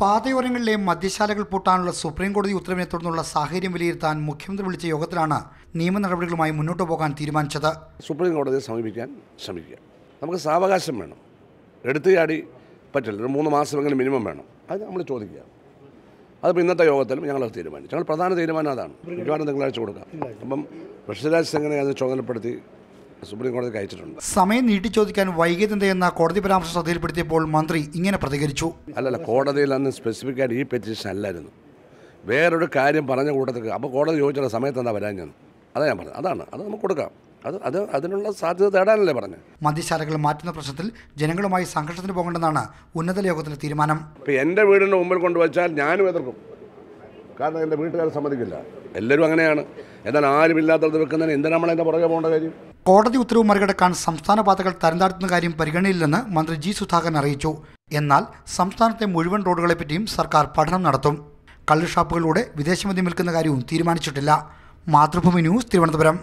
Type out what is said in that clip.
പാതയോരങ്ങളിലെ മദ്യശാലകൾ പൂട്ടാനുള്ള supreme കോടതി ഉത്തരവിനെ തുടർന്നുള്ള സാഹചര്യം വിലയിരുത്താൻ മുഖ്യമന്ത്രി വിളിച്ച യോഗത്തിലാണ് നിയമ നടപടികളുമായി മുന്നോട്ട് പോകാൻ തീരുമാനിച്ചത്. സുപ്രീം കോടതിയെ സമീപിക്കാൻ ശ്രമിക്കുക. നമുക്ക് സാവകാശം വേണം. എടുത്തു ചാടി പറ്റില്ല. ഒരു മൂന്ന് മാസമെങ്കിലും മിനിമം വേണം. അത് നമ്മൾ ചോദിക്കുക. അതിപ്പോൾ ഇന്നത്തെ യോഗത്തിലും ഞങ്ങൾ അത് തീരുമാനിച്ചു. ഞങ്ങൾ പ്രധാന തീരുമാനം അതാണ്. തിങ്കളാഴ്ച കൊടുക്കാം. അപ്പം ഋഷിരാജ് സിംഗിനെ അത് ചുമതലപ്പെടുത്തി സുപ്രീം കോടതിക്ക് അയച്ചിട്ടുണ്ട് സമയം നീട്ടി ചോദിക്കാൻ വൈകിയതെന്തെന്ന കോടതി പരാമർശം ശ്രദ്ധയിൽപ്പെടുത്തിയപ്പോൾ മന്ത്രി ഇങ്ങനെ പ്രതികരിച്ചു. അല്ലല്ല കോടതിയിൽ അന്ന് സ്പെസിഫിക് ആയിട്ട് ഈ പെറ്റീഷൻ അല്ലായിരുന്നു. വേറൊരു കാര്യം പറഞ്ഞ കൂട്ടത്തിൽ അപ്പോൾ കോടതി ചോദിച്ചാൽ സമയത്ത് എന്താ വരാൻ ഞാൻ? അതാ ഞാൻ പറഞ്ഞത്. അതാണ്. അത് നമുക്ക് കൊടുക്കാം. അത് അത് അതിനുള്ള സാധ്യത തേടാനല്ലേ പറഞ്ഞത്. മദ്യശാലകൾ മാറ്റുന്ന പ്രശ്നത്തിൽ ജനങ്ങളുമായി സംഘർഷത്തിന് പോകേണ്ടെന്നാണ് ഉന്നതല യോഗത്തിലെ തീരുമാനം. ഇപ്പം എന്റെ വീടിന്റെ മുമ്പിൽ കൊണ്ടുവച്ചാൽ ഞാനും എതിർക്കും. കാരണം എന്റെ വീട്ടുകാർ സമ്മതിക്കില്ല. എല്ലാവരും അങ്ങനെയാണ്. എന്നാൽ ആരുമില്ലാത്തത് വെക്കുന്നതിന് എന്തിനാ നമ്മളതിന്റെ പുറകെ പോകേണ്ട കാര്യം? കോടതി ഉത്തരവ് മറികടക്കാൻ സംസ്ഥാന പാതകൾ തരംതാഴ്ത്തുന്ന കാര്യം പരിഗണനയില്ലെന്ന് മന്ത്രി ജി സുധാകരൻ അറിയിച്ചു. എന്നാൽ സംസ്ഥാനത്തെ മുഴുവൻ റോഡുകളെപ്പറ്റിയും സർക്കാർ പഠനം നടത്തും. കള്ളുഷാപ്പുകളിലൂടെ വിദേശമദ്യം വിൽക്കുന്ന കാര്യവും തീരുമാനിച്ചിട്ടില്ല. മാതൃഭൂമി ന്യൂസ് തിരുവനന്തപുരം.